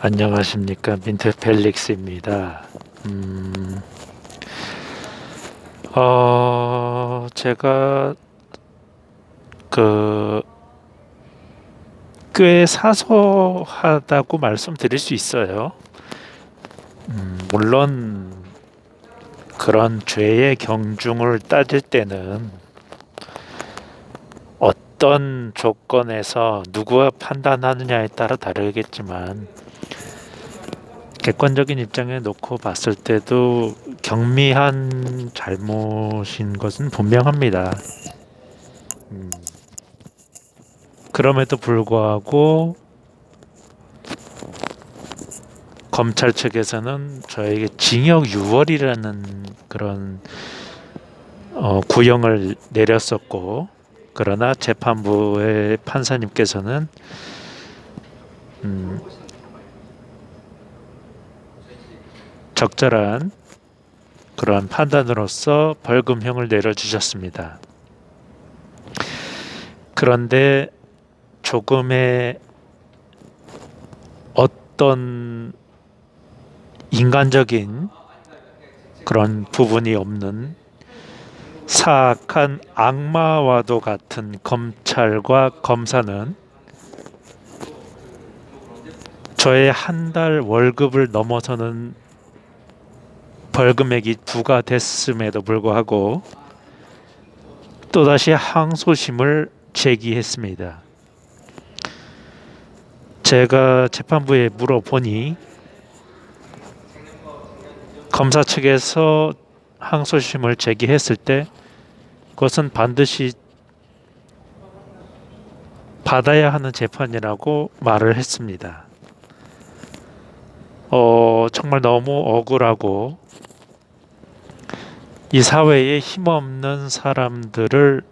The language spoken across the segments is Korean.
안녕하십니까 민트 펠릭스입니다. 음, 어, 제가 그 꽤 사소하다고 말씀드릴 수 있어요. 음, 물론 그런 죄의 경중을 따질 때는 어떤 조건에서 누구가 판단하느냐에 따라 다르겠지만 객관적인 입장에 놓고 봤을 때도 경미한 잘못인 것은 분명합니다. 음, 그럼에도 불구하고 검찰 측에서는 저에게 징역 6월이라는 그런 어, 구형을 내렸었고 그러나 재판부의 판사님께서는 음, 적절한 그러한 판단으로서 벌금형을 내려주셨습니다. 그런데 조금의 어떤 인간적인 그런 부분이 없는 사악한 악마와도 같은 검찰과 검사는 저의 한 달 월급을 넘어서는 벌금액이 부과됐음에도 불구하고 또다시 항소심을 제기했습니다. 제가 재판부에 물어보니 검사 측에서 항소심을 제기했을 때 그것은 반드시 받아야 하는 재판이라고 말을 했습니다. 어, 정말 너무 억울하고 이 사회에 힘없는 사람들을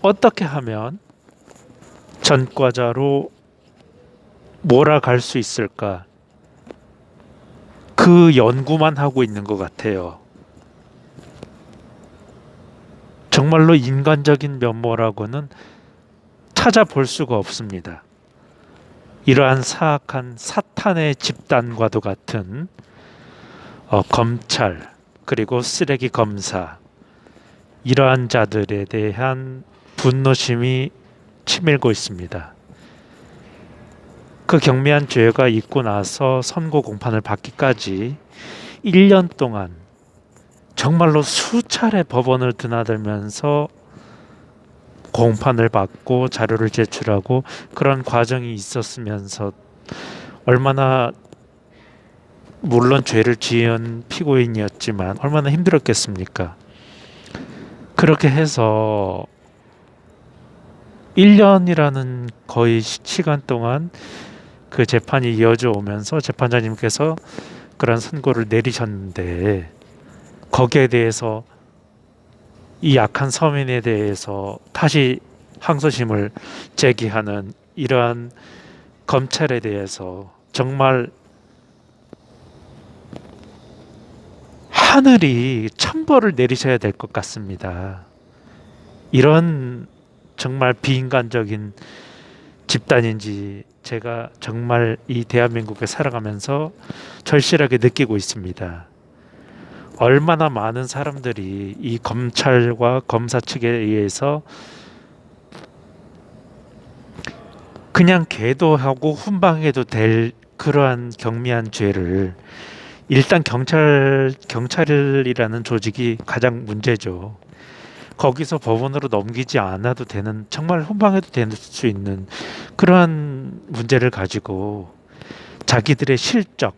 어떻게 하면 전과자로 몰아갈 수 있을까? 그 연구만 하고 있는 것 같아요. 정말로 인간적인 면모라고는 찾아볼 수가 없습니다. 이러한 사악한 사탄의 집단과도 같은 어, 검찰 그리고 쓰레기 검사 이러한 자들에 대한 분노심이 치밀고 있습니다. 그 경미한 죄가 있고 나서 선고 공판을 받기까지 1년 동안 정말로 수차례 법원을 드나들면서 공판을 받고 자료를 제출하고 그런 과정이 있었으면서 얼마나 물론 죄를 지은 피고인이었지만 얼마나 힘들었겠습니까? 그렇게 해서 1년이라는 거의 시간 동안 그 재판이 이어져 오면서 재판장님께서 그런 선고를 내리셨는데 거기에 대해서 이 약한 서민에 대해서 다시 항소심을 제기하는 이러한 검찰에 대해서 정말 하늘이 천벌을 내리셔야 될 것 같습니다. 이런 정말 비인간적인 집단인지 제가 정말 이 대한민국에 살아가면서 절실하게 느끼고 있습니다. 얼마나 많은 사람들이 이 검찰과 검사 측에 의해서 그냥 계도하고 훈방해도 될 그러한 경미한 죄를 일단 경찰 경찰이라는 조직이 가장 문제죠. 거기서 법원으로 넘기지 않아도 되는 정말 훈방해도 될 수 있는 그러한 문제를 가지고 자기들의 실적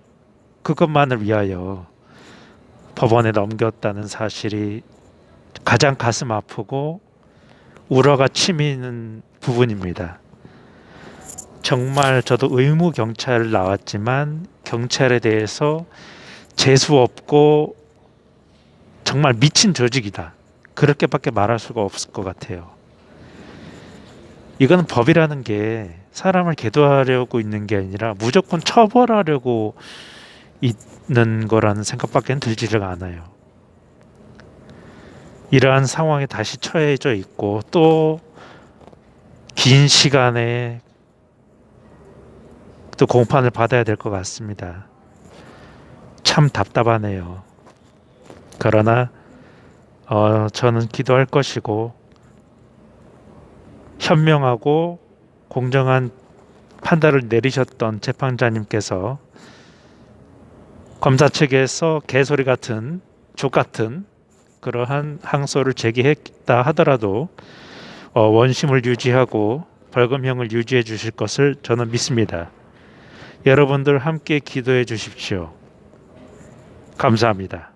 그것만을 위하여 법원에 넘겼다는 사실이 가장 가슴 아프고 우러가 치미는 부분입니다. 정말 저도 의무 경찰 나왔지만 경찰에 대해서 재수 없고 정말 미친 조직이다. 그렇게밖에 말할 수가 없을 것 같아요. 이거는 법이라는 게 사람을 계도하려고 있는 게 아니라 무조건 처벌하려고 있는 거라는 생각밖에 들지를 않아요. 이러한 상황에 다시 처해져 있고 또 긴 시간에 또 공판을 받아야 될 것 같습니다. 참 답답하네요. 그러나 어, 저는 기도할 것이고 현명하고 공정한 판단을 내리셨던 재판자님께서 검사 측에서 개소리 같은 족 같은 그러한 항소를 제기했다 하더라도 어, 원심을 유지하고 벌금형을 유지해 주실 것을 저는 믿습니다. 여러분들 함께 기도해 주십시오. 감사합니다.